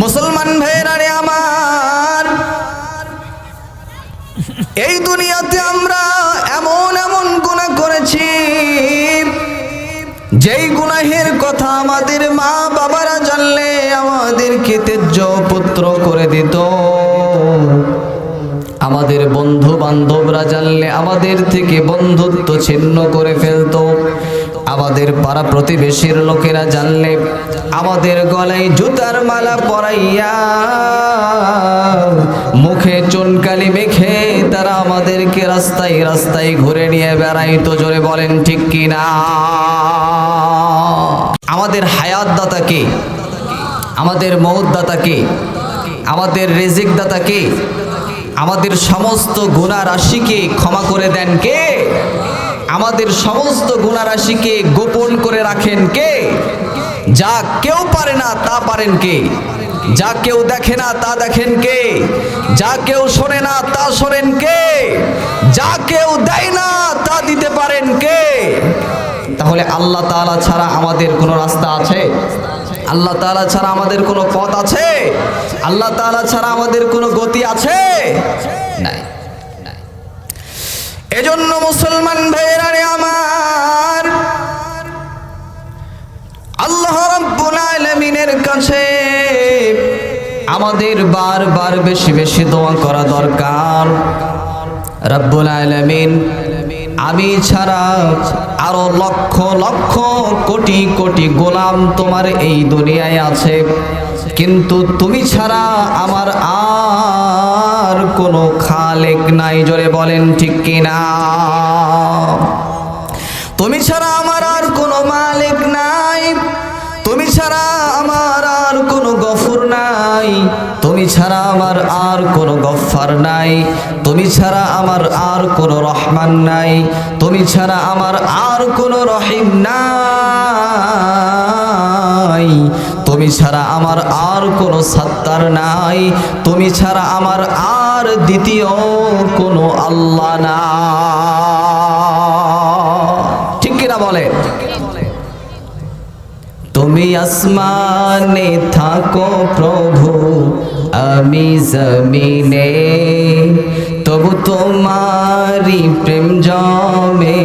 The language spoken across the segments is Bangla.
মুসলমান ভাইয়েরা আমার, এই দুনিয়াতে আমরা এমন এমন গুণা করেছি, যেই গুনাহের কথা আমাদের মা বাবারা জানলে আমাদেরকে তেজ্য পুত্র করে দিত। আমাদের বন্ধু বান্ধবরা জানলে আমাদের থেকে বন্ধুত্ব ছিন্ন করে ফেলতো। আমাদের পাড়া প্রতিবেশীর লোকেরা জানলে আমাদের গলায় জুতার মালা পরাইয়া মুখে চুনকালি মেখে তারা আমাদেরকে রাস্তায় রাস্তায় ঘুরে নিয়ে বেড়াইতো জোরে বলেন, ঠিক কিনা? আমাদের হায়াত দাতাকে আমাদের মৌত দাতাকে আমাদের রেজিক দাতাকে আমাদের সমস্ত গুণা রাশিকে ক্ষমা করে দেন কে? আমাদের সমস্ত গুণা রাশিকে গোপন করে রাখেন কে? যা কেউ পারে না তা পারেন কে? যা কেউ দেখে না তা দেখেন কে? যা কেউ শোনে না তা শোনেন কে? যা কেউ দেয় না তা দিতে পারেন কে? তাহলে আল্লাহ তাআলা ছাড়া আমাদের কোনো রাস্তা আছে? আল্লাহ তাআলা ছাড়া আমাদের কোনো পথ আছে? আল্লাহ তাআলা ছাড়া আমাদের কোনো গতি আছে? নাই। এজন্য মুসলমান ভাইয়েরা কাছে আমাদের বারবার বেশি বেশি দোয়া করা দরকার। রব্বুল আলামিন, আমি ছাড়া আরও লক্ষ লক্ষ কোটি কোটি গোলাম তোমার এই দুনিয়ায় আছে। কিন্তু তুমি ছাড়া আমার আর কোনো খালেক নাই, জোরে বলেন ঠিক কিনা? তুমি ছাড়া তুমি ছাড়া আমার আর কোনো গফার নাই। তুমি ছাড়া আমার আর কোনো রহমান নাই। তুমি ছাড়া আমার আর কোনো রহিম নাই। তুমি ছাড়া আমার আর কোনো সত্তার নাই। তুমি ছাড়া আমার আর দ্বিতীয় কোনো আল্লাহ না। ঠিক কিনা বলে? তুমি আসমানে থাকো আমি জমিনে, তবু তোমারি প্রেম জমে,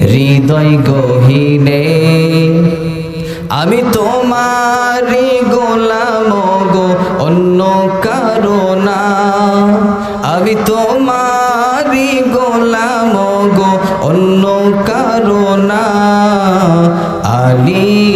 হৃদয় গহিনে। আমি তোমারি গোলাম গো, অন্য কারও না। আমি তোমারি গোলাম গো, অন্য কারও না। আলিমুল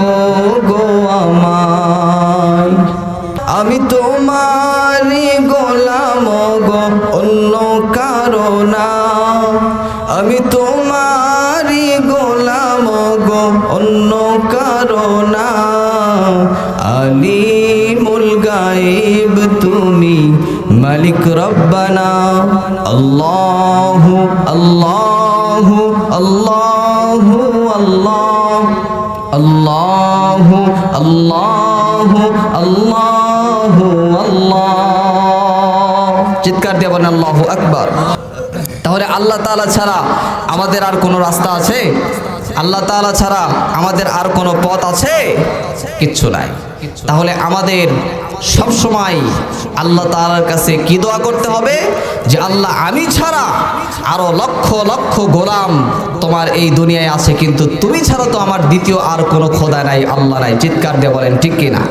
না। আমি তোমারি গোলাম গো, অন্য কারও না। আলিমুল গায়েব তুমি মালিক রব্বানা। আল্লাহু আল্লাহু আল্লাহু, আল্লাহ। আল্লাহু আল্লাহু আল্লাহু, আল্লাহ। চিৎকার দিয়ে আল্লাহু আকবার। তাহলে আল্লাহ তাআলা ছাড়া আমাদের আর কোনো রাস্তা আছে? আল্লাহ তাআলা ছাড়া আমাদের আর কোনো পথ আছে? কিচ্ছু নাই। তাহলে আমাদের সব সময় আল্লাহ তাআলার কাছে কি দোয়া করতে হবে? যে আল্লাহ আমি ছাড়া আরও লক্ষ লক্ষ গোলাম তোমার এই দুনিয়ায় আছে, কিন্তু তুমি ছাড়া তো আমার দ্বিতীয় আর কোনো খোদা নাই, আল্লাহ নাই। চিৎকার দিয়ে বলেন, ঠিক কিনা?